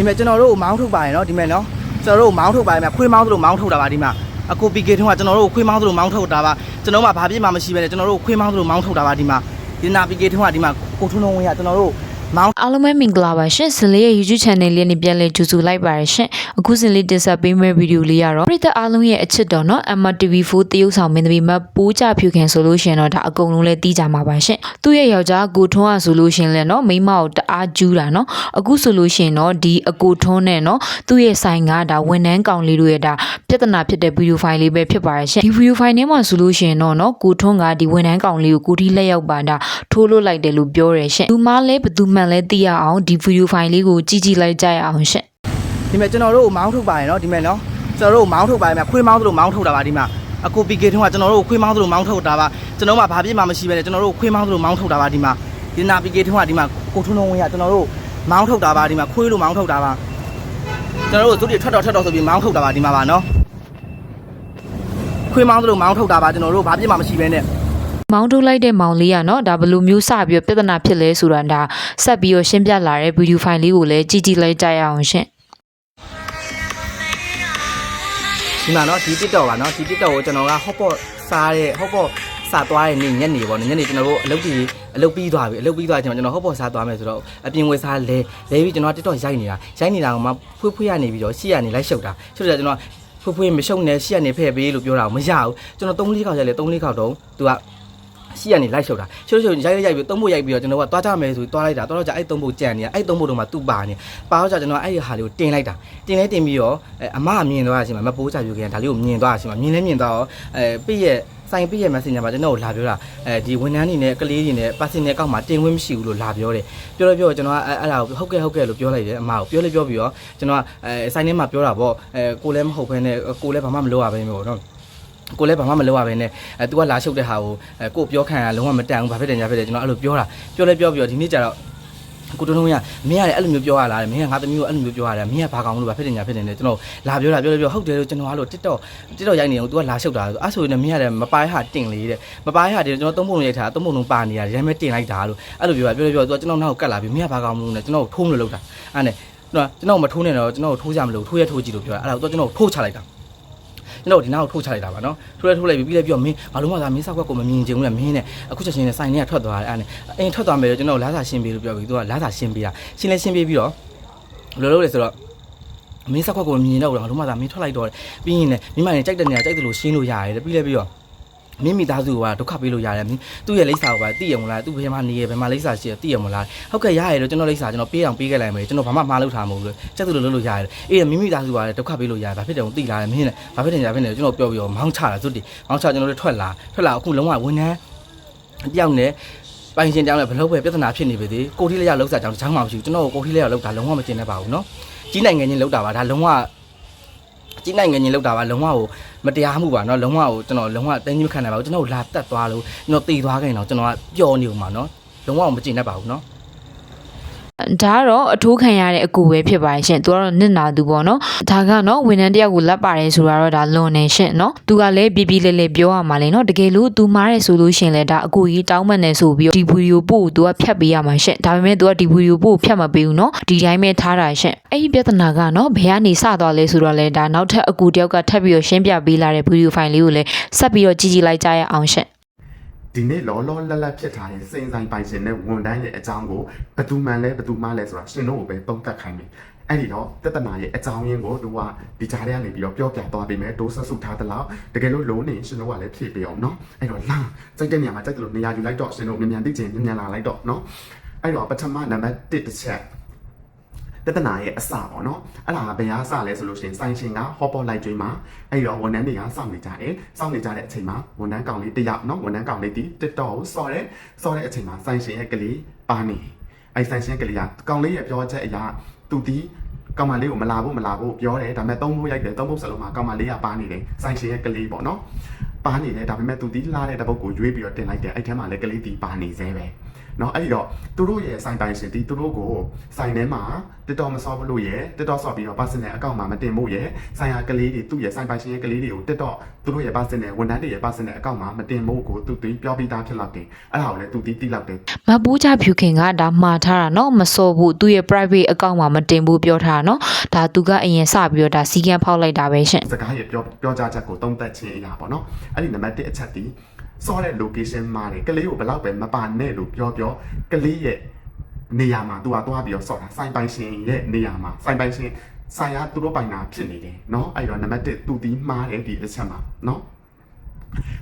ဒီမဲ့ကျွန်တော်တို့ကိုမောင်းထုတ်ပါရနော်ဒီမဲ့နော်ကျွန်တော်တို့ကိုမောင်းထုတ်ပါရမယ်ခွေးမောင်းသလိုမောင်းထုတ်တာပါဒီမှာအကိုပီကေထုံးကကျွန်တော်တို့ကိုခွေးမောင်းသလိုမောင်းထုတ်တာပါကျွန်တော်မှဘာပြစ်မှမရှိပဲနဲ့ကျွန်တော်တို့ကိုခွေးမောင်းသလိုမောင်းထုတ်တာပါဒီမှာဒီနာပီကေထုံးကဒီမှာကိုထုံးလုံးဝင်းကကျွန်တော်တို့ မောင်းအားလုံးပဲမင်္ဂလာပါရှင်ဇင်လေးရဲ့ YouTube channel လေးနဲ့ပြန်လည်ကြိုဆိုလိုက်ပါရရှင်အခုဇင်လေးတင်ဆက်ပေးမယ့်ဗီဒီယိုလေးကတော့ပရိသတ်အားလုံးရဲ့အချစ်တော်နော် MTV4 တရုပ်ဆောင်မင်းသမီးမပိုးကြဖြူခင်ဆိုလို့ရှင်တော့ဒါအကုန်လုံးလဲတီးကြမှာပါရှင်သူ့ရဲ့ယောက်ျားကိုထွန်းอ่ะဆိုလို့ရှင်လဲနော်မိန်းမကိုတအားကျူးတာနော်အခုဆိုလို့ရှင်တော့ဒီအကိုထွန်းနဲ့နော်သူ့ရဲ့ဆိုင်ကဒါဝန်ထမ်းကောင်လေးတို့ရဲ့ဒါပြဿနာဖြစ်တဲ့ဗီဒီယိုဖိုင်လေးပဲဖြစ်ပါရရှင်ဒီဗီဒီယိုဖိုင်ထဲမှာဆိုလို့ရှင်တော့နော်ကိုထွန်းကဒီဝန်ထမ်းကောင်လေးကိုကိုတီးလက်ရောက်ပါဒါထိုးလို့လိုက်တယ်လို့ပြောတယ်ရှင်သူမလဲဘယ်သူမှန်လဲသိရအောင်ဒီဗီဒီယိုဖိုင်လေးကိုကြည့်ကြည့်လိုက်ကြရအောင်ရှင်ဒီမဲ့ကျွန်တော်တို့ကိုမောင်းထုတ်ပါရနော်ဒီမဲ့နော်ကျွန်တော်တို့ကိုမောင်းထုတ်ပါရမယ်ခွေးမောင်းသလိုမောင်းထုတ်တာပါဒီမှာအကိုပီကေထုံးကကျွန်တော်တို့ကိုခွေးမောင်းသလိုမောင်းထုတ်တာပါကျွန်တော်မှဘာပြစ်မှမရှိပဲနဲ့ကျွန်တော်တို့ကိုခွေးမောင်းသလိုမောင်းထုတ်တာပါဒီမှာဒီနာပီကေထုံးကဒီမှာကိုထုံးလုံးဝင်းကကျွန်တော်တို့မောင်းထုတ်တာပါဒီမှာခွေးလိုမောင်းထုတ်တာပါကျွန်တော်တို့သူတွေထွက်တော့ထွက်တော့ဆိုပြီးမောင်းထုတ်တာပါဒီမှာပါနော်ခွေးမောင်းသလိုမောင်းထုတ်တာပါကျွန်တော်တို့ဘာပြစ်မှမရှိပဲနဲ့ မောင်းထုတ်လိုက်တဲ့မောင်လေးကနော်ဒါဘယ်လိုမျိုးစပြီးတော့ပြဿနာဖြစ်လဲဆိုတာဒါဆက်ပြီးတော့ရှင်းပြလာတဲ့ဗီဒီယိုဖိုင်လေးကိုလည်းကြည့်ကြည့်လိုက်ကြရအောင်ရှင်ဒီမှာနော်ဒီ TikTok ပါနော်ဒီ TikTok ကိုကျွန်တော်က hotpot စားတဲ့ hotpot စားသွားတဲ့နေ့ညနေပေါ့နော်ညနေကျွန်တော်တို့အလုပ်ကြီးအလုပ်ပြီးသွားပြီအလုပ်ပြီးသွားတဲ့အချိန်မှာကျွန်တော် hotpot စားသွားမယ်ဆိုတော့အပြင်ဝယ်စားလဲလဲပြီးကျွန်တော် TikTok ရိုက်နေတာရိုက်နေတာကမှဖွေးဖွေးရနေပြီးတော့ရှေ့ကနေလိုက်ရှုပ်တာရှုပ်တယ်ကျွန်တော်ဖွေးဖွေးမရှုပ်နဲ့ရှေ့ကနေဖဲ့ပေးလို့ပြောတာကိုမရဘူးကျွန်တော်3-4ခေါက်ရိုက်လဲ3-4ခေါက်တော့သူက ရှေ့ကနေလိုက်ရှုပ်တာရှုပ်ရှုပ်ရိုက်ရိုက်ပြီးသုံးဖို့ရိုက်ပြီးတော့ကျွန်တော်ကသွားကြမယ်ဆိုပြီးသွားလိုက်တာတော့တော့ကြအဲ့သုံးဖို့ကြံနေတာအဲ့သုံးဖို့တော့မှသူ့ပါနေပါတော့ကြကျွန်တော်အဲ့ဒီဟာလေးကိုတင်လိုက်တာတင်လဲတင်ပြီးတော့အမအမြင်သွားတာရှိမှမပိုးချပြူခင်ဒါလေးကိုမြင်သွားတာရှိမှမြင်လဲမြင်သွားတော့အဲပြည့်ရဲ့ဆိုင်ပြည့်ရဲ့ messenger မှာကျွန်တော်ကိုလာပြောတာအဲဒီဝန်ထမ်းတွေနဲ့ကလေးတွေနဲ့ person နဲ့ကောက်မှာတင်ဝင်မရှိဘူးလို့လာပြောတယ်ပြောလို့ပြောတော့ကျွန်တော်ကအဲ့အဲ့ဒါကိုဟုတ်ကဲ့ဟုတ်ကဲ့လို့ပြောလိုက်တယ်အမကိုပြောလို့ပြောပြီးတော့ကျွန်တော်ကအဲဆိုင်ထဲမှာပြောတာပေါ့အဲကိုလည်းမဟုတ်ဘဲနဲ့ကိုလည်းဘာမှမလုပ်ရဘဲမျိုးတော့ ကိုလည်းဘာမှမလုပ်ရဘဲနဲ့အဲ तू ကလာရှုပ်တဲ့ဟာကိုအဲကိုပြောခံရလုံးဝမတန်ဘူးဘာဖြစ်တယ်ညာဖြစ်တယ်ကျွန်တော်အဲ့လိုပြောတာပြောလဲပြောပြီးတော့ဒီနေ့ကျတော့ကိုတုံးတုံးရမင်းကလည်းအဲ့လိုမျိုးပြောရလားမင်းကငါသမီးကိုအဲ့လိုမျိုးပြောရတယ်မင်းကဘာကောင်လို့ဘာဖြစ်တယ်ညာဖြစ်တယ်နဲ့ကျွန်တော်လာပြောတာပြောလဲပြောဟုတ်တယ်လို့ကျွန်တော်အဲ့လို TikTok TikTok ရိုက်နေအောင် तू ကလာရှုပ်တာအဲ့ဆိုရင်မင်းကလည်းမပိုင်းဟာတင်လေတဲ့မပိုင်းဟာတင်ကျွန်တော်သုံးပုံလုံးရိုက်ထားသုံးပုံလုံးပါနေရတယ်ဒါပေမဲ့တင်လိုက်တာလို့အဲ့လိုပြောတာပြောလဲပြော तू ကကျွန်တော်နောက်ကိုကတ်လာပြီးမင်းကဘာကောင်လို့နဲ့ကျွန်တော်ကိုထိုးမလို့လောက်တာအဲ့နဲ့ကျွန်တော်မထိုးနဲ့တော့ကျွန်တော်ကိုထိုးကြမလို့ထိုးရထိုးကြည့်လို့ပြောတာအဲ့ဒါကိုကျွန်တော်ထိုးချလိုက်တာ ကျွန်တော်ဒီနောက်ထိုးချလိုက်တာပါနော်ထိုးလဲထိုးလိုက်ပြီးပြီးလဲပြီးတော့မင်းဘာလို့မှသာမင်းစောက်ကွက်ကိုမမြင်ချင်ဘူးလေမင်းနဲ့အခုချက်ချင်းနဲ့ဆိုင်နဲ့ထွက်သွားတယ်အဲ့နဲ့အင်းထွက်သွားမယ်လို့ကျွန်တော်လာစာရှင်းပေးလို့ပြောပြီးသူကလာစာရှင်းပေးတာရှင်းလဲရှင်းပေးပြီးတော့ဘယ်လိုလုပ်လဲဆိုတော့မင်းစောက်ကွက်ကိုမမြင်တော့ဘူးဘာလို့မှသာမင်းထွက်လိုက်တော့ပြီးရင်လည်းမိမနဲ့ကြိုက်တဲ့နေရာကြိုက်တယ်လို့ရှင်းလို့ရတယ်တဲ့ပြီးလဲပြီးတော့ မင်းမိသားစုကဒုက္ခပေးလို့ရတယ်မင်းသူ့ရဲ့လိပ်စာကိုပါသိရမလားသူ့ဘယ်မှာနေရဘယ်မှာလိပ်စာရှိရသိရမလားဟုတ်ကဲ့ရရတယ်လို့ကျွန်တော်လိပ်စာကျွန်တော်ပေးအောင်ပေးခဲ့လိုက်မယ်ကျွန်တော်ဘာမှမှားလို့ထားမဟုတ်ဘူးချက်သူလိုလုပ်လို့ရတယ်အေးမိမိသားစုကလည်းဒုက္ခပေးလို့ရတယ်ဘာဖြစ်တယ်ကိုသိလာတယ်မင်းနဲ့ဘာဖြစ်တယ်ညာဖြစ်တယ်ကျွန်တော်ပြောပြီးတော့မောင်းချတာစွတ်တီမောင်းချကျွန်တော်တို့ထွက်လာထွက်လာအခုလုံးဝဝန်ထမ်းတယောက်နဲ့ပိုင်ရှင်တောင်းလဲဘလို့ပဲပြဿနာဖြစ်နေပြီသေးကိုထီးလေးရောက်လောက်စားကြောင်းတချောင်းမှမရှိဘူးကျွန်တော်ကိုကိုထီးလေးရောက်လောက်တာလုံးဝမကျင်တတ်ပါဘူးเนาะကြီးနိုင်ငံချင်းလောက်တာပါဒါလုံးဝ ကြီးနိုင်ငံချင်းလောက်တာပါလုံးဝကိုမတရားမှုပါเนาะလုံးဝကိုကျွန်တော်လုံးဝတင်းကြီးမခံနိုင်ပါဘူးကျွန်တော်လာတက်သွားလို့ကျွန်တော်တည်သွားခဲ့ရင်တော့ကျွန်တော်ကပျော်နေဦးမှာเนาะလုံးဝမကျင်တတ်ပါဘူးเนาะ ဒါကတော့အထိုးခံရတဲ့အကူပဲဖြစ်ပါရှင်သူကတော့နစ်နာသူပေါ့နော်ဒါကနော်ဝန်ထမ်းတယောက်ကိုလက်ပါတယ်ဆိုတာတော့ဒါလွန်နေရှင်နော်သူကလည်းပြပြလေးလေးပြောရမှာလေနော်တကယ်လို့သူမားတယ်ဆိုလို့ရှင်လဲဒါအကူကြီးတောင်းမှန်နေဆိုပြီးတော့ဒီဗီဒီယိုပို့ကိုသူကဖြတ်ပေးရမှာရှင်ဒါပေမဲ့သူကဒီဗီဒီယိုပို့ကိုဖြတ်မပေးဘူးနော်ဒီတိုင်းပဲထားတာရှင်အဲ့ဒီပြဿနာကနော်ဘယ်ကနေစသွားလဲဆိုတော့လဲဒါနောက်ထပ်အကူတယောက်ကထပ်ပြီးတော့ရှင်းပြပေးလာတဲ့ဗီဒီယိုဖိုင်လေးကိုလည်းဆက်ပြီးတော့ကြည့်ကြည့်လိုက်ကြရအောင်ရှင် ဒီနေ့လောလောလတ်လတ်ဖြစ်ထားတဲ့စိန်ဆိုင်ပိုင်ရှင်နဲ့ဝန်တန်းရဲ့အကြောင်းကိုဘယ်သူမှန်လဲဘယ်သူမှလဲဆိုတာရှင်တို့ကိုပဲသုံးသပ်ခိုင်းမယ်အဲ့ဒီတော့တတနာရဲ့အကြောင်းရင်းကိုသူကဒီကြားထဲကနေပြီးတော့ပြောပြသွားပေးမယ်ဒိုးဆက်စုထားသလောက်တကယ်လို့လုံးနေရှင်တို့ကလည်းဖြည့်ပေးအောင်เนาะအဲ့တော့လာစိတ်တဲ့နေရာမှာစိတ်တယ်လို့နေရာယူလိုက်တော့ရှင်တို့မြန်မြန်သိချင်မြန်မြန်လာလိုက်တော့เนาะအဲ့တော့ပထမနံပါတ်1တစ်ချက် တတနာရဲ့အစပေါ့နော်အဲ့ဒါကဘယ်ဟာစလဲဆိုလို့ရှိရင်စိုင်းရှင်ကဟောပေါ်လိုက်ကျွေးမှာအဲ့တော့ဝန်ထမ်းတွေကစောင့်နေကြတယ်စောင့်နေကြတဲ့အချိန်မှာဝန်ထမ်းကောင်လေးတစ်ယောက်နော်ဝန်ထမ်းကောင်လေးဒီ TikTok ကိုစော်တယ်စော်တဲ့အချိန်မှာစိုင်းရှင်ရဲ့ကလေးပါနေအဲ့စိုင်းရှင်ကလေးကကောင်လေးရဲ့ပြောချက်အရာသူဒီကောင်မလေးကိုမလာဘူးမလာဘူးပြောတယ်ဒါပေမဲ့သုံးဖို့ရိုက်တယ်သုံးဖို့စလုံးမှာကောင်မလေးကပါနေတယ်စိုင်းရှင်ရဲ့ကလေးပေါ့နော်ပါနေတယ်ဒါပေမဲ့သူဒီလာတဲ့တပုတ်ကိုရွေးပြီးတော့တင်လိုက်တယ်အဲ့ထဲမှာလည်းကလေးဒီပါနေသေးပဲ เนาะအဲ့ဒီတော့သူတို့ရဲ့စိုင်ပိုင်ရှင်ဒီသူတို့ကိုစိုင်ထဲမှာ TikTok မဆော့ဘူးလို့ရဲ့ TikTok ဆော့ပြီးတော့ personal account မှာမတင်ဖို့ရဲ့ဆိုင်ရာကလေးတွေသူ့ရဲ့စိုင်ပိုင်ရှင်ရဲ့ကလေးတွေကို TikTok သူတို့ရဲ့ personal ဝန်ထမ်းတွေရဲ့ personal account မှာမတင်ဖို့ကိုသူသိပြောပြီးသားဖြစ်လောက်တယ်အဲ့ဒါကိုလည်းသူသိသိလောက်တယ် မပူးကြဖြူခင်ကဒါမှားထားတာเนาะမစော်ဘူးသူ့ရဲ့ private account မှာမတင်ဘူးပြောထားတာเนาะဒါသူကအရင်စပြီးတော့ဒါစီကံဖောက်လိုက်တာပဲရှင် စကားရဲ့ပြောပြောကြားချက်ကိုတုံးသက်ခြင်းအရာပေါ့နော်အဲ့ဒီနံပါတ်1အချက်ဒီ စောတဲ့ location မှာတယ်ကလေးကိုဘယ်လောက်ပဲမပါနဲ့လို့ပြောပြောကလေးရဲ့နေရာမှာသူကသွားပြီးတော့စော့တာစိုင်ပိုင်ရှင်ရဲ့နေရာမှာစိုင်ပိုင်ရှင်ဆိုင်ရာသူတို့ပိုင်တာဖြစ်နေတယ်เนาะအဲ့တော့နံပါတ်1သူဒီမှားတယ်ဒီအချက်မှာเนาะ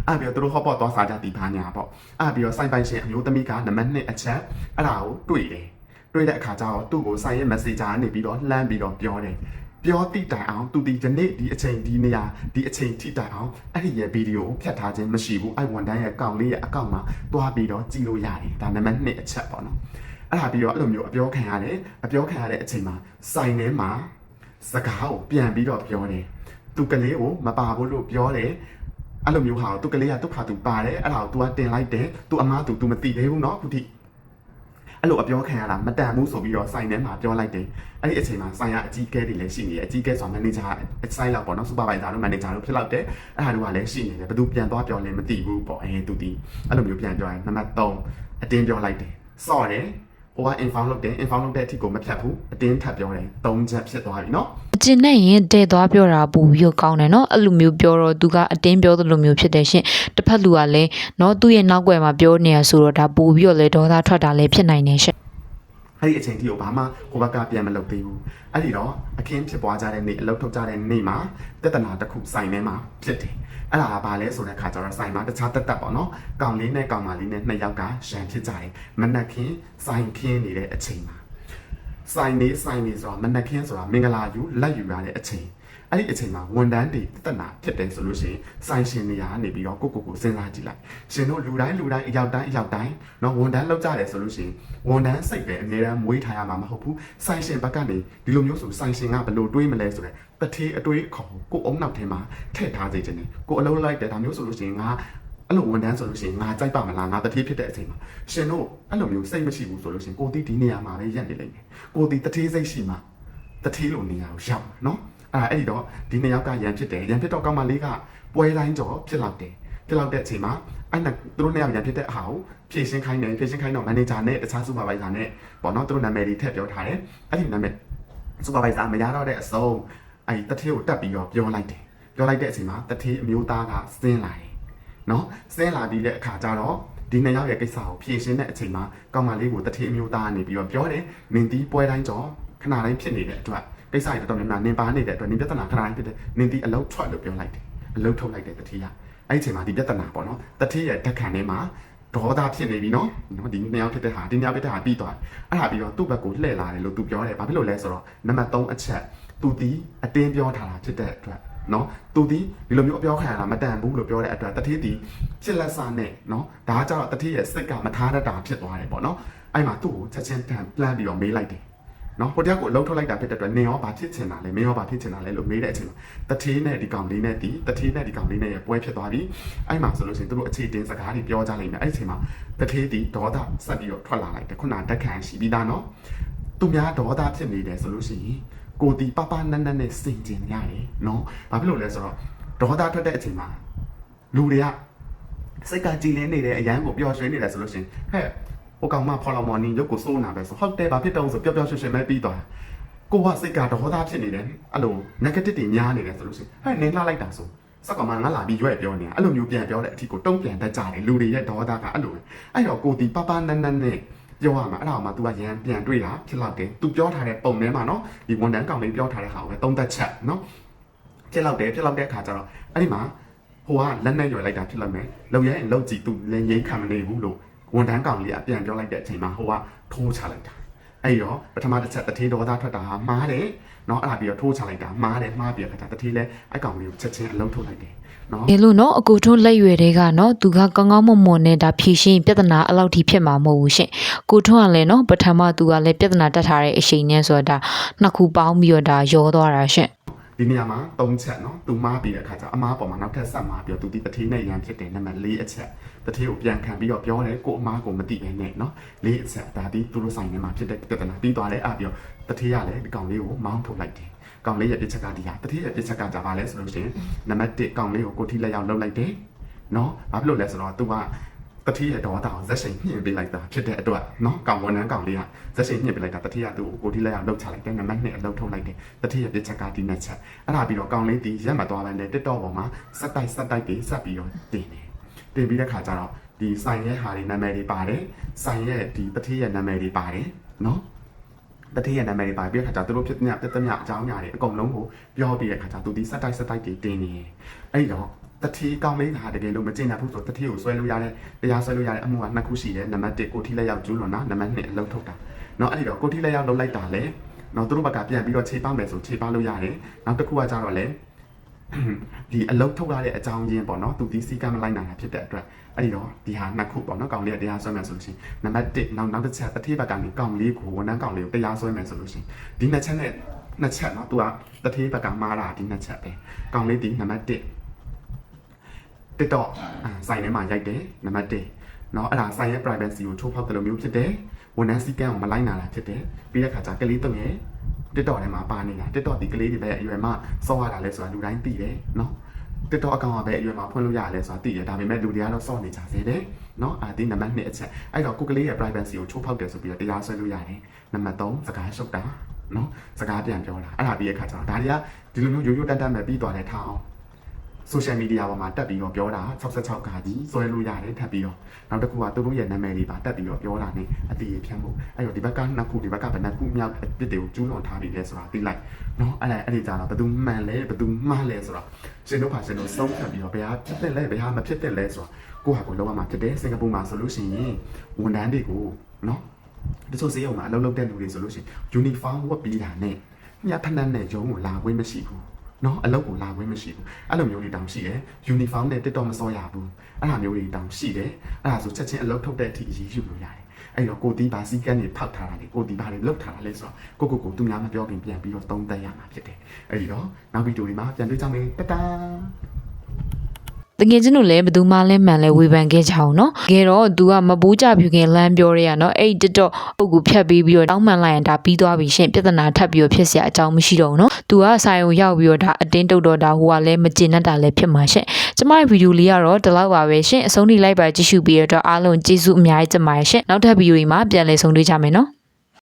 အဲ့ပြီးတော့သူတို့ဟောပေါ့သွားစားကြဒီဘာညာပေါ့အဲ့ပြီးတော့စိုင်ပိုင်ရှင်အမျိုးသမီးကနံပါတ်2အချက်အဲ့ဒါကိုတွေ့တယ်တွေ့တဲ့အခါကျတော့သူ့ကိုဆိုင်ရဲ့ messenger ကနေပြီးတော့လှမ်းပြီးတော့ပြောတယ် ပြောတိတိုင်အောင်သူဒီဒီနေ့ဒီအချိန်ဒီနေရာဒီအချိန်ထိတိုင်အောင်အဲ့ဒီရဲ့ဗီဒီယိုကိုဖြတ်ထားခြင်းမရှိဘူးအဲ့ဝန်တန်းရဲ့အကောင့်လေးရဲ့အကောင့်မှာတွားပြီးတော့ကြည့်လို့ရတယ်ဒါနံပါတ်1အချက်ပေါ့နော်အဲ့ဒါပြီးတော့အဲ့လိုမျိုးအပြောခံရတယ်အပြောခံရတဲ့အချိန်မှာစိုင်ထဲမှာစကားကိုပြန်ပြီးတော့ပြောတယ်သူကလေးကိုမပါဘူးလို့ပြောတယ်အဲ့လိုမျိုးဟာကိုသူကလေးကသူ့ခါသူပါတယ်အဲ့ဒါကို तू ကတင်လိုက်တယ် तू အမား तू तू မသိသေးဘူးเนาะခုထိ အဲ့လိုအပြောခံရတာမတန်ဘူးဆိုပြီးတော့စိုင်ထဲမှာပြောလိုက်တယ်အဲ့ဒီအချိန်မှာဆိုင်ရာအကြီးအကဲတွေလည်းရှိနေတယ်အကြီးအကဲဆိုတာ manager အဆိုင်လောက်ပေါ့နော် supervisor တို့ manager တို့ဖြစ်လောက်တယ်အဲ့ဒါတို့ကလည်းရှိနေတယ်ဘယ်သူပြန်သွားပြောလဲမသိဘူးပေါ့အဲသူဒီအဲ့လိုမျိုးပြန်ပြောရင်နံပါတ်3အတင်းပြောလိုက်တယ်စော့တယ်ဟိုက inform လုပ်တယ် inform လုပ်တဲ့အထိကိုမဖြတ်ဘူးအတင်းထပ်ပြောတယ်3ချက်ဖြစ်သွားပြီနော်အ ကျင်နဲ့ရင်တဲ့သွားပြောတာပူပြီးတော့ကောင်းတယ်နော်အဲ့လိုမျိုးပြောတော့သူကအတင်းပြောသလိုမျိုးဖြစ်တယ်ရှင်တစ်ဖက်လူကလည်းနော်သူ့ရဲ့နောက်ွယ်မှာပြောနေရဆိုတော့ဒါပူပြီးတော့လည်းဒေါသထွက်တာလည်းဖြစ်နိုင်တယ်ရှင်အဲ့ဒီအချိန်ကြီးကိုဘာမှကိုဘကပြန်မလုပ်သေးဘူးအဲ့ဒီတော့အခင်းဖြစ်ပွားကြတဲ့နေ့အလုပ်ထုတ်ကြတဲ့နေ့မှာတက်တနာတစ်ခုဆိုင်ထဲမှာဖြစ်တယ်အဲ့ဒါကဘာလဲဆိုတဲ့ခါကျတော့ဆိုင်မှာတခြားတက်တက်ပေါ့နော်ကောင်လေးနဲ့ကောင်မလေးနဲ့နှစ်ယောက်ကရန်ဖြစ်ကြတယ်မနှက်ခင်းဆိုင်ခင်းနေတဲ့အချိန်မှာ စိုင်နေစိုင်နေဆိုတာမနက်ခင်းဆိုတာမင်္ဂလာယူလက်ယူရတဲ့အချိန်အဲ့ဒီအချိန်မှာဝန်တန်းတွေတက်နာဖြစ်တယ်ဆိုလို့ရှိရင်စိုင်ရှင်နေရာကနေပြီးတော့ကိုကိုကိုစဉ်းစားကြည့်လိုက်ရှင်တို့လူတိုင်းလူတိုင်းအရောက်တိုင်းအရောက်တိုင်းเนาะဝန်တန်းလောက်ကြတယ်ဆိုလို့ရှိရင်ဝန်တန်းစိတ်ပဲအများအားမွေးထားရမှာမဟုတ်ဘူးစိုင်ရှင်ဘက်ကနေဒီလိုမျိုးဆိုစိုင်ရှင်ကဘယ်လိုတွေးမလဲဆိုတော့တထေးအတွေးခေါ်ကိုအုံနောက်ထဲမှာထည့်ထားစေခြင်းနဲ့ကိုအလုံးလိုက်တယ်ဒါမျိုးဆိုလို့ရှိရင်ငါ အဲ့လိုဝန်တန်းဆိုလို့ရှိရင်ငါကြိုက်ပါမလားငါတတိဖြစ်တဲ့အချိန်မှာရှင်တို့အဲ့လိုမျိုးစိတ်မရှိဘူးဆိုလို့ရှိရင်ကိုတီးဒီနေရာမှာပဲရက်နေလိမ့်မယ်ကိုတီးတတိစိတ်ရှိမှာတတိလိုနေရာကိုရောက်မှာနော်အဲ့အဲ့ဒီတော့ဒီနေရာကရန်ဖြစ်တယ်ရန်ဖြစ်တော့ကောင်းမလေးကပွဲတိုင်းကြော်ဖြစ်လောက်တယ်ဖြစ်လောက်တဲ့အချိန်မှာအဲ့ဒါသူတို့နေရာရန်ဖြစ်တဲ့အဟာကိုဖြည့်ရှင်းခိုင်းတယ်ဖြည့်ရှင်းခိုင်းတော့မန်နေဂျာနဲ့တခြားစူပါဗိုင်ဇာနဲ့ပေါ့နော်သူတို့နာမည်တွေထည့်ပြောထားတယ်အဲ့ဒီနာမည်စူပါဗိုင်ဇာမရတော့တဲ့အစုံအဲ့ဒီတတိကိုတက်ပြီးတော့ပြောလိုက်တယ်ပြောလိုက်တဲ့အချိန်မှာတတိအမျိုးသားကစင်းလာတယ် နော်ဆင်းလာပြီးတဲ့အခါကျတော့ဒီနှစ်ယောက်ရဲ့ကိစ္စကိုဖြေရှင်းတဲ့အချိန်မှာကောင်မလေးကိုတထေအမျိုးသားကနေပြီးတော့ပြောတယ်နင်တီးပွဲတိုင်းကြောခဏတိုင်းဖြစ်နေတဲ့အတွက်ကိစ္စတွေတော်တော်များများနင်ပါနေတဲ့အတွက်နင်ပြဿနာခဏတိုင်းဖြစ်တယ်နင်တီးအလုတ်ထွက်လို့ပြောလိုက်တယ်အလုတ်ထုတ်လိုက်တဲ့တထေကအဲ့ဒီအချိန်မှာဒီပြဿနာပေါ့နော်တထေရဲ့တက်ခံထဲမှာဒေါသဖြစ်နေပြီနော်နော်ဒီနှစ်ယောက်ဖြစ်တဲ့ဟာဒီနှစ်ယောက်ဖြစ်တဲ့ဟာပြီးသွားအဲ့ဒါပြီးတော့သူ့ဘက်ကိုလှည့်လာတယ်လို့သူပြောတယ်ဘာဖြစ်လို့လဲဆိုတော့နံပါတ်3အချက်သူတီးအတင်းပြောထားတာဖြစ်တဲ့အတွက် နော်သူဒီဒီလိုမျိုးအပြောခံရတာမတန်ဘူးလို့ပြောတဲ့အတွက်တတိတီချစ်လက်စာနဲ့နော်ဒါကကြတော့တတိရဲ့စိတ်ကမထားတတ်တာဖြစ်သွားတယ်ပေါ့နော်အဲ့မှာသူ့ကိုချက်ချင်းတန်ပလန်ပြီးတော့မေးလိုက်တယ်နော်ဟိုတယောက်ကိုအလုံးထုတ်လိုက်တာဖြစ်တဲ့အတွက်နင်ရောဘာဖြစ်ချင်တာလဲမင်းရောဘာဖြစ်ချင်တာလဲလို့မေးတဲ့အချိန်မှာတတိနဲ့ဒီကောင်လေးနဲ့ဒီတတိနဲ့ဒီကောင်လေးနဲ့ရဲ့ပွဲဖြစ်သွားပြီအဲ့မှာဆိုလို့ရှိရင်သူတို့အခြေတင်စကားတွေပြောကြလိမ့်မယ်အဲ့ဒီအချိန်မှာတတိဒီဒေါသဆက်ပြီးတော့ထွက်လာလိုက်တယ်ခုနတက်ခံရှိပြီးသားနော်သူများဒေါသဖြစ်နေတယ်ဆိုလို့ရှိရင် ကိုတီပပနန်းနန်းနဲ့စင်ကျင်ရတယ်နော်ဘာဖြစ်လို့လဲဆိုတော့ဒေါသထွက်တဲ့အချိန်မှာလူတွေကစိတ်ကကြည်လင်းနေတဲ့အရန်ကိုပျော်ရွှင်နေတယ်ဆိုလို့ရှိရင်ဟဲ့ဟိုကောင်မဖော်လော်မော်နီရုပ်ကိုစိုးနာပဲဆိုဟုတ်တယ်ဘာဖြစ်တော့ဆိုပျော်ပျော်ရွှင်ရွှင်ပဲပြီးသွားကိုကစိတ်ကဒေါသဖြစ်နေတယ်အဲ့လို negative တွေများနေတယ်ဆိုလို့ရှိရင်ဟဲ့နင်းလှလိုက်တာဆိုစက်ကမှငါလာပြီးရွက်ပြောနေတာအဲ့လိုမျိုးပြန်ပြောတဲ့အထီကိုတုံးပြန်တတ်ကြတယ်လူတွေရဲ့ဒေါသကအဲ့လိုပဲအဲ့တော့ကိုတီပပနန်းနန်းနဲ့ ပြောရမှာအဲ့ဒါမှ तू ကရန်ပြန်တွေ့တာဖြစ်လောက်တယ် तू ပြောထားတဲ့ပုံထဲမှာနော်ဒီဝန်တန်းကောင်လေးပြောထားတဲ့ဟာကိုပဲသုံးသက်ချက်နော်ဖြစ်လောက်တယ်ဖြစ်လောက်တဲ့အခါကျတော့အဲ့ဒီမှာဟိုကလက်နဲ့ရွယ်လိုက်တာဖြစ်လောက်မယ်လုံရဲရင်လုံကြည့် तू လည်းငိမ့်ခံမနေဘူးလို့ဝန်တန်းကောင်လေးကပြန်ပြောလိုက်တဲ့အချိန်မှာဟိုကထိုးချလိုက်တာအဲ့တော့ပထမတစ်ချက်တထေးဒေါသထွက်တာဟာမှားတယ်နော်အဲ့ဒါပြီးတော့ထိုးချလိုက်တာမှားတယ်မှားပြီးတော့ခါတထေးလဲအဲ့ကောင်လေးကိုချက်ချင်းအလုံးထုတ်လိုက်တယ် နော်ဒီလိုနော်အကူထွန်းလက်ရွယ်တွေကနော်သူကကောင်းကောင်းမွန်မွန်နဲ့ဒါဖြည့်ရှင်းပြဿနာအလောက်ထိဖြစ်မှာမဟုတ်ဘူးရှင်ကိုထွန်းကလည်းနော်ပထမသူကလည်းပြဿနာတက်ထားတဲ့အချိန်နဲ့ဆိုတော့ဒါနှစ်ခုပေါင်းပြီးတော့ဒါရောသွားတာရှင်ဒီနေရာမှာ၃ချက်နော်သူမားပြီးတဲ့အခါကျအမားပေါ်မှာနောက်ထပ်ဆက်မားပြီးတော့သူဒီတထေးနဲ့ရန်ဖြစ်တယ်နံပါတ်၄အချက်တထေးကိုပြန်ခံပြီးတော့ပြောတယ်ကိုအမားကိုမသိဘဲနဲ့နော်၄အချက်ဒါဒီသူတို့ဆိုင်ထဲမှာဖြစ်တဲ့ပြဿနာပြီးသွားလဲအပြီးတော့တထေးကလည်းဒီကောင်လေးကိုမောင်းထုတ်လိုက်တယ် ကောင်လေးရဲ့တစ်ချက်ကဒီဟာတတိယတစ်ချက်ကကြပါလဲဆိုလို့ရှိရင်နံပါတ်1ကောင်လေးကိုကိုထိလက်ရောက်လှုပ်လိုက်တယ်နော်ဘာဖြစ်လို့လဲဆိုတော့ तू ကတတိယဒေါသကိုဇက်ရှိန်ညှင်ပေးလိုက်တာဖြစ်တဲ့အတွက်နော်ကောင်ဝန်နှန်းကောင်လေးကဇက်ရှိန်ညှင်ပေးလိုက်တာတတိယသူ့ကိုကိုတိလက်အောင်လှုပ်ချလိုက်တယ်နံပါတ်2အလှုပ်ထုတ်လိုက်တယ်တတိယပြစ်ချက်ကဒီနှစ်ချက်အဲ့ဒါပြီးတော့ကောင်လေးဒီရက်မသွားဘဲနဲ့ TikTok ပေါ်မှာစက်တိုက်စက်တိုက်ပြီးစက်ပြီးတော့တင်တယ်တင်ပြီးတဲ့ခါကျတော့ဒီဆိုင်ရဲ့ဟာတွေနာမည်တွေပါတယ်ဆိုင်ရဲ့ဒီတတိယနာမည်တွေပါတယ်နော် တတိယနာမည်တွေပါပြီးတဲ့ခါကျသူတို့ဖြစ်တဲ့ပြဿနာအကြောင်းအရာတွေအကုန်လုံးကိုပြောပြီးတဲ့ခါကျသူဒီစက်တိုက်စက်တိုက်တွေတင်နေတယ်အဲ့တော့တတိကောင်းလေးဟာတကယ်လို့မကျင့်တတ်ဘူးဆိုတတိကိုဆွဲလို့ရတဲ့တရားဆွဲလို့ရတဲ့အမှုကနှစ်ခုရှိတယ်နံပါတ်1ကိုထိလက်ရောက်ကျူးလွန်တာနံပါတ်2အလုံးထုတ်တာเนาะအဲ့ဒီတော့ကိုထိလက်ရောက်လုံးလိုက်တာလေနော်သူတို့ဘက်ကပြန်ပြီးတော့ခြေပေါက်မယ်ဆိုခြေပေါက်လို့ရတယ်နောက်တစ်ခုကကြတော့လေ ဒီအလုတ်ထုတ်လာတဲ့အကြောင်းရင်းပေါ့နော်သူဒီစီကမလိုက်နိုင်တာဖြစ်တဲ့အတွက်အဲ့ဒီတော့ဒီဟာနှစ်ခုပေါ့နော်ကောင်လေးကတရားစွဲမယ်ဆိုလို့ရှိရင်နံပါတ်1နောက်နောက်တစ်ချက်တစ်ထည့်ဘက်ကနေကောင်လေးကိုဝန်ထမ်းကောင်လေးကိုတရားစွဲမယ်ဆိုလို့ရှိရင်ဒီနှစ်ချက်နဲ့နှစ်ချက်နော်သူကတစ်ထည့်ဘက်ကမှားတာဒီနှစ်ချက်ပဲကောင်လေးဒီနံပါတ်1 TikTok ဆိုင်ထဲမှာရိုက်တယ်နံပါတ်1နော်အဲ့ဒါဆိုင်ရဲ့ privacy ကိုချိုးဖောက်တယ်လို့မျိုးဖြစ်တယ်ဝန်ထမ်းစည်းကမ်းကိုမလိုက်နာတာဖြစ်တယ်ပြီးတဲ့အခါကျကလေးတုံရဲ့ TikTok ထဲမှာပါနေတာ TikTok ဒီကလေးတွေပဲအရွယ်မှစောရတာလဲဆိုတာလူတိုင်းသိတယ်နော် TikTok အကောင့်ကပဲအရွယ်မှာဖွင့်လို့ရလဲဆိုတာသိတယ်ဒါပေမဲ့လူတွေကတော့စောနေကြသေးတယ်နော်အဲဒီနံပါတ်1အချက်အဲ့တော့ကိုကလေးရဲ့ privacy ကိုချိုးဖောက်တယ်ဆိုပြီးတော့တရားစွဲလို့ရတယ်နံပါတ်3စကားရှုပ်တာနော်စကားပြန်ပြောတာအဲ့ဒါပြီးရခါကျတော့ဒါတွေကဒီလိုမျိုးရိုးရိုးတန်တန်ပဲပြီးသွားတယ်ထားအောင် social media ပေါ်မှာတက်ပြီးတော့ပြောတာ66ခါကြီးစွဲလို့ရတယ်ထပ်ပြီးတော့နောက်တစ်ခုကသူတို့ရဲ့နာမည်တွေပါတက်ပြီးတော့ပြောတာ ਨੇ အတီးဖြန့်ဖို့အဲ့တော့ဒီဘက်ကနှစ်ခုဒီဘက်ကဘယ်နှစ်ခုမြောက်အပြစ်တွေကိုကျူးလွန်ထားပြီးလဲဆိုတာသိလိုက်နော်အဲ့ဒါအဲ့ဒီကြတော့ဘယ်သူမှန်လဲဘယ်သူမှားလဲဆိုတော့ရှင်တို့ခါရှင်တို့ဆုံးဖြတ်ပြီးတော့ဘယ်ဟာဖြစ်တဲ့လဲဘယ်ဟာမဖြစ်တဲ့လဲဆိုတော့ကိုယ့်ဟာကိုယ်လုံးဝမှာဖြစ်တယ်စင်ကာပူမှာဆိုလို့ရှိရင်ဝန်ထမ်းတွေကိုနော်တချို့စေးရုံမှာအလုပ်လုပ်တဲ့လူတွေဆိုလို့ရှိရင် uniform ဝတ်ပြီးတာနဲ့ညဖက်နှက်နဲ့ရုံးကိုလာခွင့်မရှိဘူး နော်အလုပ်ကိုလာခွင့်မရှိဘူးအဲ့လိုမျိုးတွေတောင်ရှိတယ် uniform နဲ့ TikTok မစောရဘူးအဲ့လိုမျိုးတွေတောင်ရှိတယ်အဲ့ဒါဆိုချက်ချင်းအလုပ်ထုတ်တဲ့အထိအရေးယူလို့ရတယ်အဲ့တော့ကိုတီးပါစီကန်းတွေဖောက်ထားတာလေကိုတီးပါတွေလုတ်ထားတာလေဆိုတော့ကိုကိုကိုသူများမပြောခင်ပြန်ပြီးတော့သုံးသပ်ရမှာဖြစ်တယ်အဲ့ဒီတော့နောက်ဗီဒီယိုဒီမှာပြန်တွေ့ကြမယ်တတာ တကယ်ချင်းတို့လည်းဘယ်သူမှလည်းမှန်လဲဝေဖန်ခဲ့ကြအောင်နော်တကယ်တော့ तू ကမပိုးကြဖြူခင်လမ်းပြောရရနော်အဲ့ဒီတက်ပုတ်ကူဖြတ်ပြီးပြီးတော့တောင်းမှန်လိုက်ရင်ဒါပြီးသွားပြီရှင်ပြဿနာထပ်ပြီးတော့ဖြစ်เสียအကြောင်းမရှိတော့ဘူးနော် तू ကဆိုင်ုံရောက်ပြီးတော့ဒါအတင်းတုတ်တော့ဒါဟိုကလည်းမကျင်တတ်တာလည်းဖြစ်မှာရှင်ကျမရဲ့ဗီဒီယိုလေးကတော့ဒီလောက်ပါပဲရှင်အဆုံးထိလိုက်ပါကြည့်ရှုပြီးတော့အားလုံးကျေးဇူးအများကြီးတင်ပါတယ်ရှင်နောက်ထပ်ဗီဒီယိုတွေမှာပြန်လည်ဆုံတွေ့ကြမယ်နော်